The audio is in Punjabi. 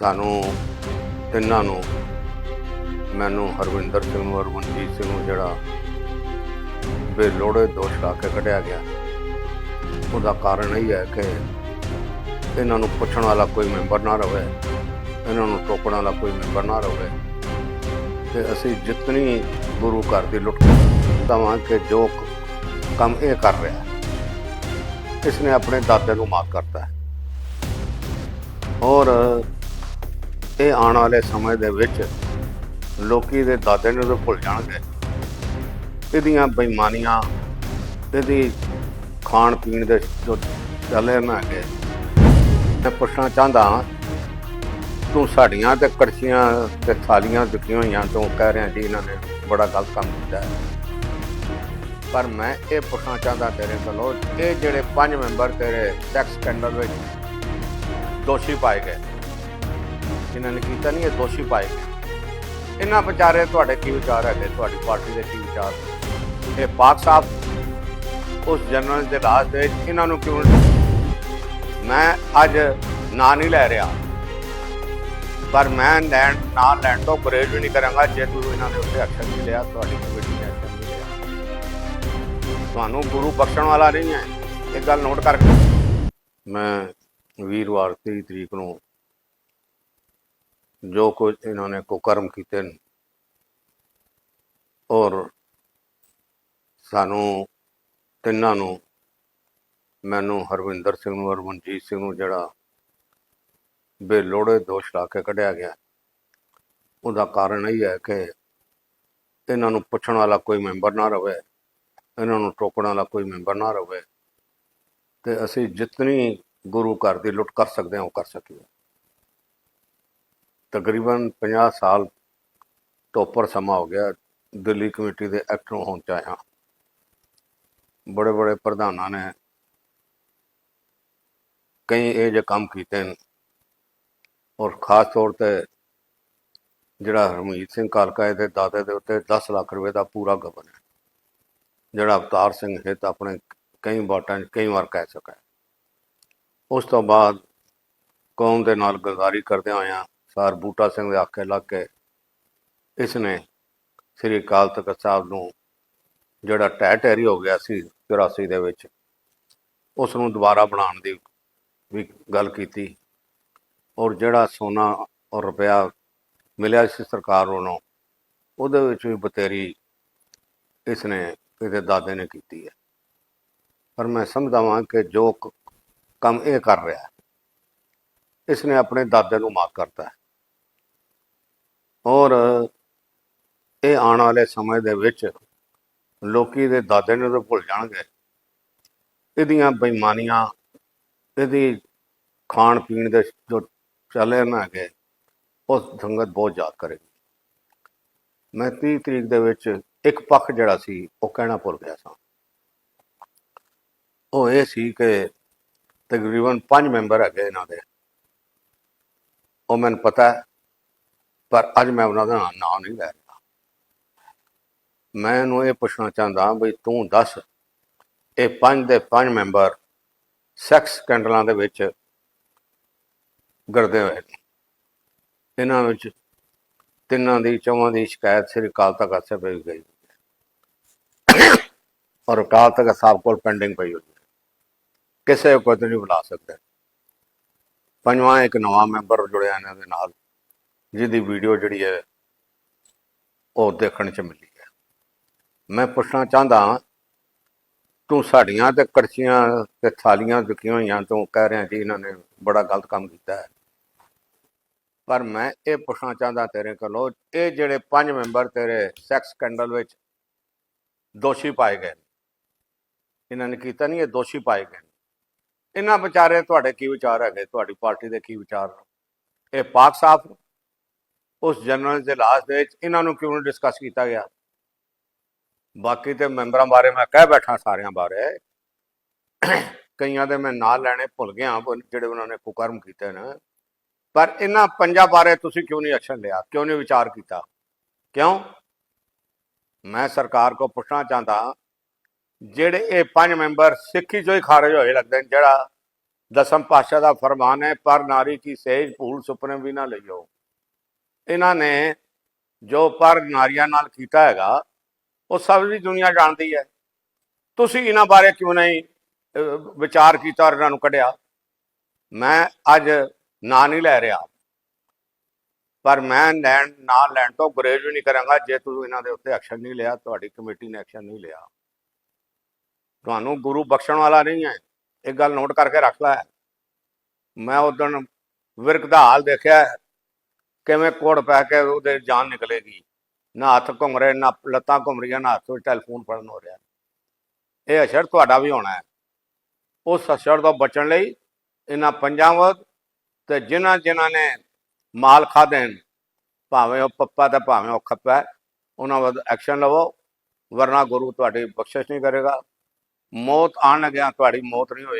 ਸਾਨੂੰ ਤਿੰਨਾਂ ਨੂੰ ਮੈਨੂੰ ਹਰਵਿੰਦਰ ਸਿੰਘ ਨੂੰ ਔਰ ਮਨਜੀਤ ਸਿੰਘ ਨੂੰ ਜਿਹੜਾ ਬੇਲੋੜੇ ਦੋਸ਼ ਲਾ ਕੇ ਕੱਢਿਆ ਗਿਆ। ਉਹਦਾ ਕਾਰਨ ਇਹ ਹੈ ਕਿ ਇਹਨਾਂ ਨੂੰ ਪੁੱਛਣ ਵਾਲਾ ਕੋਈ ਮੈਂਬਰ ਨਾ ਰਹੇ ਇਹਨਾਂ ਨੂੰ ਟੋਕਣ ਵਾਲਾ ਕੋਈ ਮੈਂਬਰ ਨਾ ਰਹੇ ਤੇ ਅਸੀਂ ਜਿਤਨੀ ਗੁਰੂ ਘਰ ਦੀ ਲੁੱਟ ਦਵਾਂ ਕਿ ਜੋ ਕੰਮ ਇਹ ਕਰ ਰਿਹਾ ਹੈ, ਇਸਨੇ ਆਪਣੇ ਦਾਦੇ ਨੂੰ ਮਾਫ ਕਰਤਾ। ਹੈ ਔਰ ਇਹ ਆਉਣ ਵਾਲੇ ਸਮੇਂ ਦੇ ਵਿੱਚ ਲੋਕੀ ਦੇ ਦਾਦੇ ਨੂੰ ਤਾਂ ਭੁੱਲ ਜਾਣਗੇ। ਇਹਦੀਆਂ ਬੇਈਮਾਨੀਆਂ ਇਹਦੀ ਖਾਣ ਪੀਣ ਦੇ ਜੋ ਚੱਲੇ ਨਾ ਹੈਗੇ ਮੈਂ ਪੁੱਛਣਾ ਚਾਹੁੰਦਾ ਹਾਂ, ਤੂੰ ਸਾਡੀਆਂ ਤੇ ਕੜਛੀਆਂ ਤੇ ਥਾਲੀਆਂ ਦੁਖੀਆਂ ਹੋਈਆਂ ਤੂੰ ਕਹਿ ਰਿਹਾ ਜੀ ਇਹਨਾਂ ਨੇ ਬੜਾ ਗਲਤ ਕੰਮ ਕੀਤਾ ਹੈ। ਪਰ ਮੈਂ ਇਹ ਪੁੱਛਣਾ ਚਾਹੁੰਦਾ ਤੇਰੇ ਕੋਲੋਂ ਇਹ ਜਿਹੜੇ ਪੰਜ ਮੈਂਬਰ ਤੇਰੇ ਸੈਕਸ ਸਕੈਂਡਲ ਵਿੱਚ ਦੋਸ਼ੀ ਪਾਏ ਗਏ ਜਿਨ੍ਹਾਂ ਨੇ ਕੀਤਾ ਨਹੀਂ, ਇਹ ਦੋਸ਼ੀ ਪਾਏ ਗਏ। ਇਹਨਾਂ ਵਿਚਾਰੇ ਤੁਹਾਡੇ ਕੀ ਵਿਚਾਰ ਹੈਗੇ? ਤੁਹਾਡੀ ਪਾਰਟੀ ਦੇ ਕੀ ਵਿਚਾਰ? ਇਹ ਪਾਕ ਸਾਹਿਬ, ਉਸ ਜਨਰਲ ਦੇ ਰਾਜ ਦੇ ਇਹਨਾਂ ਨੂੰ ਕਿਉਂ ਮੈਂ ਅੱਜ ਨਾਂ ਨਹੀਂ ਲੈ ਰਿਹਾ, ਪਰ ਮੈਂ ਲੈਣ, ਨਾ ਲੈਣ ਤੋਂ ਗੁਰੇਜ਼ ਵੀ ਨਹੀਂ ਕਰਾਂਗਾ ਜੇ ਤੂੰ ਇਹਨਾਂ ਦੇ ਉੱਤੇ ਐਕਸ਼ਨ ਨਹੀਂ ਲਿਆ, ਤੁਹਾਡੀ ਕਮੇਟੀ ਨੇ ਐਕਸ਼ਨ ਨਹੀਂ ਲਿਆ। ਤੁਹਾਨੂੰ ਗੁਰੂ ਬਖਸ਼ਣ ਵਾਲਾ ਨਹੀਂ ਹੈ। ਇਹ ਗੱਲ ਨੋਟ ਕਰਕੇ ਮੈਂ ਵੀਰਵਾਰ 23 ਤਰੀਕ ਨੂੰ ਜੋ ਕੁਝ ਇਹਨਾਂ ਨੇ ਕੁਕਰਮ ਕੀਤੇ ਨੇ। ਔਰ ਸਾਨੂੰ ਤਿੰਨਾਂ ਨੂੰ ਮੈਨੂੰ ਹਰਵਿੰਦਰ ਸਿੰਘ ਨੂੰ ਔਰ ਮਨਜੀਤ ਸਿੰਘ ਨੂੰ ਜਿਹੜਾ ਬੇਲੋੜੇ ਦੋਸ਼ ਲਾ ਕੇ ਕੱਢਿਆ ਗਿਆ। ਉਹਦਾ ਕਾਰਨ ਇਹ ਹੈ ਕਿ ਇਹਨਾਂ ਨੂੰ ਪੁੱਛਣ ਵਾਲਾ ਕੋਈ ਮੈਂਬਰ ਨਾ ਰਵੇ, ਇਹਨਾਂ ਨੂੰ ਟੋਕਣ ਵਾਲਾ ਕੋਈ ਮੈਂਬਰ ਨਾ ਰਵੇ, ਤੇ ਅਸੀਂ ਜਿਤਨੀ ਗੁਰੂ ਘਰ ਦੀ ਲੁੱਟ ਕਰ ਸਕਦੇ ਹਾਂ, ਉਹ ਕਰ ਸਕੀਏ। ਤਕਰੀਬਨ 50 ਸਾਲ ਤੋਂ ਉੱਪਰ ਸਮਾਂ ਹੋ ਗਿਆ ਦਿੱਲੀ ਕਮੇਟੀ ਦੇ ਐਕਟਰ ਹੋਣ ਚ ਆਇਆ। ਬੜੇ ਬੜੇ ਪ੍ਰਧਾਨਾਂ ਨੇ ਕਈ ਇਹ ਜਿਹੇ ਕੰਮ ਕੀਤੇ ਨੇ ਔਰ ਖਾਸ ਤੌਰ ਤੇ ਜਿਹੜਾ ਹਰਮੀਤ ਸਿੰਘ ਕਾਲਕਾ ਦੇ ਦਾਦੇ ਦੇ ਉੱਤੇ 10 ਲੱਖ ਰੁਪਏ ਦਾ ਪੂਰਾ ਗਬਨ ਹੈ, ਜਿਹੜਾ ਅਵਤਾਰ ਸਿੰਘ ਹਿੱਤ ਆਪਣੇ ਕਈ ਬਾਟਾਂ 'ਚ ਕਈ ਵਾਰ ਕਹਿ ਚੁੱਕਾ ਉਸ ਤੋਂ ਬਾਅਦ ਕੌਮ ਦੇ ਨਾਲ ਗਰਦਾਰੀ ਕਰਦੇ ਹੋਇਆਂ ਸਰ ਬੂਟਾ ਸਿੰਘ ਦੇ ਆਖੇ ਲੱਗ ਕੇ ਇਸ ਨੇ ਸ੍ਰੀ ਅਕਾਲ ਤਖਤ ਸਾਹਿਬ ਨੂੰ ਜਿਹੜਾ ਟਹਿ ਟਹਿਰੀ ਹੋ ਗਿਆ ਸੀ 84 ਦੇ ਵਿੱਚ ਉਸ ਨੂੰ ਦੁਬਾਰਾ ਬਣਾਉਣ ਦੀ ਵੀ ਗੱਲ ਕੀਤੀ ਔਰ ਜਿਹੜਾ ਸੋਨਾ ਔਰ ਰੁਪਇਆ ਮਿਲਿਆ ਸੀ ਸਰਕਾਰ ਵੱਲੋਂ, ਉਹਦੇ ਵਿੱਚ ਵੀ ਬਤੇਰੀ ਇਸ ਨੇ ਇਹਦੇ ਦਾਦੇ ਨੇ ਕੀਤੀ ਹੈ। ਪਰ ਮੈਂ ਸਮਝਦਾ ਹਾਂ ਕਿ ਜੋ ਕੰਮ ਇਹ ਕਰ ਰਿਹਾ ਹੈ, ਇਸ ਨੇ ਆਪਣੇ ਦਾਦੇ ਨੂੰ ਮਾਫ ਕਰਤਾ ਹੈ। ਔਰ ਇਹ ਆਉਣ ਵਾਲੇ ਸਮੇਂ ਦੇ ਵਿੱਚ ਲੋਕੀ ਦੇ ਦਾਦੇ ਨੂੰ ਤਾਂ ਭੁੱਲ ਜਾਣਗੇ। ਇਹਦੀਆਂ ਬੇਈਮਾਨੀਆਂ, ਇਹਦੀ ਖਾਣ ਪੀਣ ਦੇ ਜੋ ਚੱਲੇ ਨਾ ਹੈਗੇ ਉਹ ਸੰਗਤ ਬਹੁਤ ਯਾਦ ਕਰੇਗੀ। ਮੈਂ 30 ਤਰੀਕ ਦੇ ਵਿੱਚ ਇੱਕ ਪੱਖ ਜਿਹੜਾ ਸੀ, ਉਹ ਕਹਿਣਾ ਭੁੱਲ ਗਿਆ ਸਾਂ। ਉਹ ਇਹ ਸੀ ਕਿ ਤਕਰੀਬਨ ਪੰਜ ਮੈਂਬਰ ਹੈਗੇ ਇਹਨਾਂ ਦੇ। ਉਹ ਮੈਨੂੰ ਪਤਾ ਹੈ ਪਰ ਅੱਜ ਮੈਂ ਉਹਨਾਂ ਦਾ ਨਾਂ ਨਹੀਂ ਲੈ ਰਿਹਾ। ਮੈਂ ਇਹਨੂੰ ਇਹ ਪੁੱਛਣਾ ਚਾਹੁੰਦਾ ਬਈ ਤੂੰ ਦੱਸ, ਇਹ ਪੰਜ ਦੇ ਪੰਜ ਮੈਂਬਰ ਸੈਕਸ ਸਕੈਂਡਲਾਂ ਦੇ ਵਿੱਚ ਗਰਦੇ ਹੋਏ ਨੇ। ਇਹਨਾਂ ਵਿੱਚ ਤਿੰਨਾਂ ਦੀ, ਚੌਵਾਂ ਦੀ ਸ਼ਿਕਾਇਤ ਸ੍ਰੀ ਅਕਾਲ ਤਖਤ ਸਾਹਿਬ ਵਿੱਚ ਗਈ ਔਰ ਅਕਾਲ ਤਖਤ ਸਾਹਿਬ ਕੋਲ ਪੈਂਡਿੰਗ ਪਈ ਹੋਈ ਹੈ। ਕਿਸੇ ਕੋਈ ਨਹੀਂ ਬੁਲਾ ਸਕਦਾ। ਪੰਜਵਾਂ ਇੱਕ ਨਵਾਂ ਮੈਂਬਰ ਜੁੜਿਆ ਇਹਨਾਂ ਦੇ ਨਾਲ। ਜਿਹਦੀ ਵੀਡੀਓ ਜਿਹੜੀ ਹੈ ਉਹ ਦੇਖਣ ਚ ਮਿਲੀ ਹੈ। ਮੈਂ ਪੁੱਛਣਾ ਚਾਹੁੰਦਾ ਹਾਂ, ਤੂੰ ਸਾਡੀਆਂ ਤੇ ਕੜਛੀਆਂ ਤੇ ਥਾਲੀਆਂ ਦੁਖੀਆਂ ਹੋਈਆਂ ਤੂੰ ਕਹਿ ਰਿਹਾ ਜੀ ਇਹਨਾਂ ਨੇ ਬੜਾ ਗਲਤ ਕੰਮ ਕੀਤਾ ਹੈ। ਪਰ ਮੈਂ ਇਹ ਪੁੱਛਣਾ ਚਾਹੁੰਦਾ ਤੇਰੇ ਕੋਲੋਂ ਇਹ ਜਿਹੜੇ ਪੰਜ ਮੈਂਬਰ ਤੇਰੇ ਸੈਕਸ ਸਕੈਂਡਲ ਵਿੱਚ ਦੋਸ਼ੀ ਪਾਏ ਗਏ ਨੇ, ਇਹਨਾਂ ਨੇ ਕੀਤਾ ਨਹੀਂ ਇਹ ਦੋਸ਼ੀ ਪਾਏ ਗਏ ਨੇ। ਇਹਨਾਂ ਵਿਚਾਰੇ ਤੁਹਾਡੇ ਕੀ ਵਿਚਾਰ ਹੈਗੇ? ਤੁਹਾਡੀ ਪਾਰਟੀ ਦੇ ਕੀ ਵਿਚਾਰ ਇਹ ਪਾਕ ਸਾਫ਼ ਉਸ ਜਨਰਲ ਦੇ ਲਾਸ ਦੇ ਵਿੱਚ ਇਹਨਾਂ ਨੂੰ ਕਿਉਂ ਡਿਸਕਸ ਕੀਤਾ ਗਿਆ? ਬਾਕੀ ਤੇ ਮੈਂਬਰਾਂ ਬਾਰੇ ਮੈਂ ਕਹਿ ਬੈਠਾ ਸਾਰਿਆਂ ਬਾਰੇ। ਕਈਆਂ ਦੇ ਮੈਂ ਨਾਂ ਲੈਣੇ ਭੁੱਲ ਗਿਆ ਜਿਹੜੇ ਉਹਨਾਂ ਨੇ ਕੁਕਰਮ ਕੀਤੇ ਨੇ। ਪਰ ਇਹਨਾਂ ਪੰਜਾਂ ਬਾਰੇ ਤੁਸੀਂ ਕਿਉਂ ਨਹੀਂ ਐਕਸ਼ਨ ਲਿਆ? ਕਿਉਂ ਨਹੀਂ ਵਿਚਾਰ ਕੀਤਾ? ਕਿਉਂ? ਮੈਂ ਸਰਕਾਰ ਕੋ ਪੁੱਛਣਾ ਚਾਹੁੰਦਾ ਜਿਹੜੇ ਇਹ ਪੰਜ ਮੈਂਬਰ ਸਿੱਖੀ ਚੋਂ ਹੀ ਖਾਰਜ ਹੋਏ ਲੱਗਦੇ ਨੇ, ਜਿਹੜਾ ਦਸਮ ਪਾਤਸ਼ਾਹ ਦਾ ਫਰਮਾਨ ਹੈ, ਪਰ ਨਾਰੀ ਕੀ ਸਹਿਜ ਭੂਲ ਸੁਪਨੇ ਵੀ ਨਾ ਲਈਓ। ਇਹਨਾਂ ਨੇ ਜੋ ਪਰ ਨਾਰੀਆਂ ਨਾਲ ਕੀਤਾ ਹੈਗਾ, ਉਹ ਸਭ ਦੀ ਦੁਨੀਆ ਜਾਣਦੀ ਹੈ। ਤੁਸੀਂ ਇਹਨਾਂ ਬਾਰੇ ਕਿਉਂ ਨਹੀਂ ਵਿਚਾਰ ਕੀਤਾ ਔਰ ਇਹਨਾਂ ਨੂੰ ਕੱਢਿਆ? ਮੈਂ ਅੱਜ ਨਾਂ ਨਹੀਂ ਲੈ ਰਿਹਾ। ਪਰ ਮੈਂ ਲੈਣ, ਨਾ ਲੈਣ ਤੋਂ ਗੁਰੇਜ਼ ਵੀ ਨਹੀਂ ਕਰਾਂਗਾ, ਜੇ ਤੁਸੀਂ ਇਹਨਾਂ ਦੇ ਉੱਤੇ ਐਕਸ਼ਨ ਨਹੀਂ ਲਿਆ, ਤੁਹਾਡੀ ਕਮੇਟੀ ਨੇ ਐਕਸ਼ਨ ਨਹੀਂ ਲਿਆ। ਤੁਹਾਨੂੰ ਗੁਰੂ ਬਖਸ਼ਣ ਵਾਲਾ ਨਹੀਂ ਹੈ। ਇਹ ਗੱਲ ਨੋਟ ਕਰਕੇ ਰੱਖ ਲੈ। ਮੈਂ ਉਦੋਂ ਵਿਰਕ ਦਾ ਹਾਲ ਦੇਖਿਆ ਕਿਵੇਂ ਕੋੜ ਪੈ ਕੇ ਉਹਦੇ ਜਾਨ ਨਿਕਲੇਗੀ? ਨਾ ਹੱਥ ਘੁੰਮ ਰਹੇ, ਨਾ ਲੱਤਾਂ ਘੁੰਮ ਰਹੀਆਂ, ਨਾ ਹੱਥ ਵਿੱਚ ਟੈਲੀਫੋਨ ਫੜਨ ਹੋ ਰਿਹਾ। ਇਹ ਅਸਰ ਤੁਹਾਡਾ ਵੀ ਹੋਣਾ ਹੈ। ਉਸ ਅਸਰ ਤੋਂ ਬਚਣ ਲਈ ਇਹਨਾਂ ਪੰਜਾਂ ਵਧ ਤੇ ਜਿਨ੍ਹਾਂ ਜਿਨ੍ਹਾਂ ਨੇ ਮਾਲ ਖਾਦੇ ਨੇ, ਭਾਵੇਂ ਉਹ ਪੱਪਾ ਤੇ ਭਾਵੇਂ ਉਹ ਖੱਪਾ ਉਹਨਾਂ ਵੱਲ ਐਕਸ਼ਨ ਲਵੋ। ਵਰਨਾ ਗੁਰੂ ਤੁਹਾਡੀ ਬਖਸ਼ਿਸ਼ ਨਹੀਂ ਕਰੇਗਾ। ਮੌਤ ਆਣ ਲੱਗਿਆ ਤੁਹਾਡੀ ਮੌਤ ਨਹੀਂ ਹੋਏਗੀ।